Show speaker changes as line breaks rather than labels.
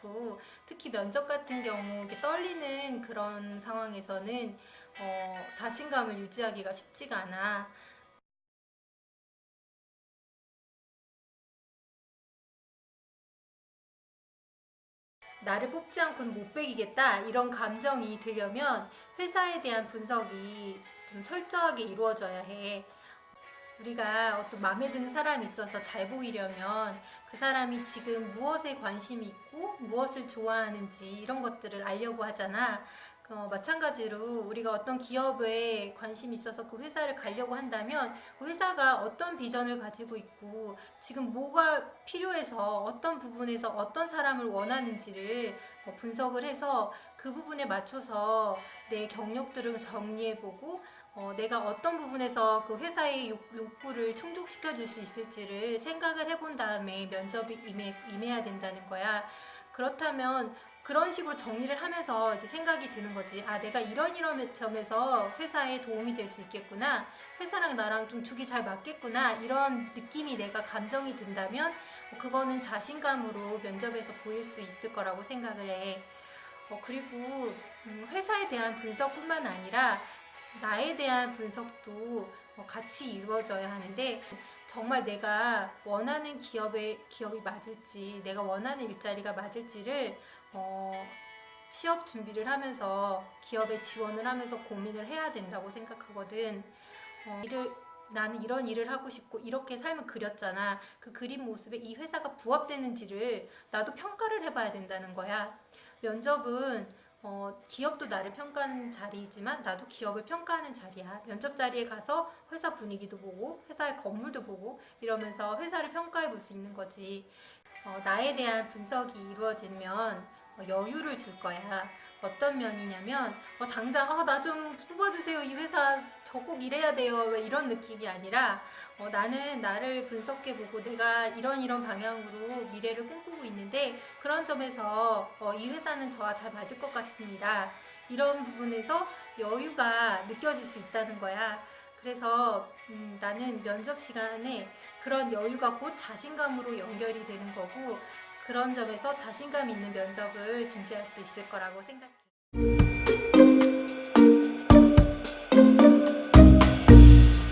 그렇고 특히 면접 같은 경우 떨리는 그런 상황에서는 어, 자신감을 유지하기가 쉽지가 않아. 나를 뽑지 않고는 못 베기겠다 이런 감정이 들려면 회사에 대한 분석이 좀 철저하게 이루어져야 해. 우리가 어떤 마음에 드는 사람이 있어서 잘 보이려면 그 사람이 지금 무엇에 관심이 있고 무엇을 좋아하는지 이런 것들을 알려고 하잖아. 어, 마찬가지로 우리가 어떤 기업에 관심이 있어서 그 회사를 가려고 한다면 그 회사가 어떤 비전을 가지고 있고 지금 뭐가 필요해서 어떤 부분에서 어떤 사람을 원하는지를 어, 분석을 해서 그 부분에 맞춰서 내 경력들을 정리해보고 어, 내가 어떤 부분에서 그 회사의 욕, 욕구를 충족시켜 줄 수 있을지를 생각을 해본 다음에 면접에 임해, 임해야 된다는 거야. 그렇다면 그런 식으로 정리를 하면서 이제 생각이 드는 거지. 아, 내가 이런 이런 점에서 회사에 도움이 될 수 있겠구나. 회사랑 나랑 좀 죽이 잘 맞겠구나. 이런 느낌이 내가 감정이 든다면 어, 그거는 자신감으로 면접에서 보일 수 있을 거라고 생각을 해. 어, 그리고 음, 회사에 대한 분석뿐만 아니라 나에 대한 분석도 어, 같이 이루어져야 하는데 정말 내가 원하는 기업에 기업이 맞을지 내가 원하는 일자리가 맞을지를 어, 취업 준비를 하면서 기업에 지원을 하면서 고민을 해야 된다고 생각하거든. 어, 일을 나는 이런 일을 하고 싶고 이렇게 삶을 그렸잖아. 그 그림 모습에 이 회사가 부합되는지를 나도 평가를 해봐야 된다는 거야. 면접은 어, 기업도 나를 평가하는 자리이지만 나도 기업을 평가하는 자리야. 면접 자리에 가서 회사 분위기도 보고 회사의 건물도 보고 이러면서 회사를 평가해 볼 수 있는 거지. 어, 나에 대한 분석이 이루어지면 어, 여유를 줄 거야. 어떤 면이냐면 어, 당장 어, 나 좀 뽑아주세요. 이 회사 저 꼭 일해야 돼요. 왜 이런 느낌이 아니라 어, 나는 나를 분석해 보고 내가 이런 이런 방향으로 미래를 꿈꾸고 있는데 그런 점에서 어, 이 회사는 저와 잘 맞을 것 같습니다. 이런 부분에서 여유가 느껴질 수 있다는 거야. 그래서 음, 나는 면접 시간에 그런 여유가 곧 자신감으로 연결이 되는 거고 그런 점에서 자신감 있는 면접을 준비할 수 있을 거라고 생각해.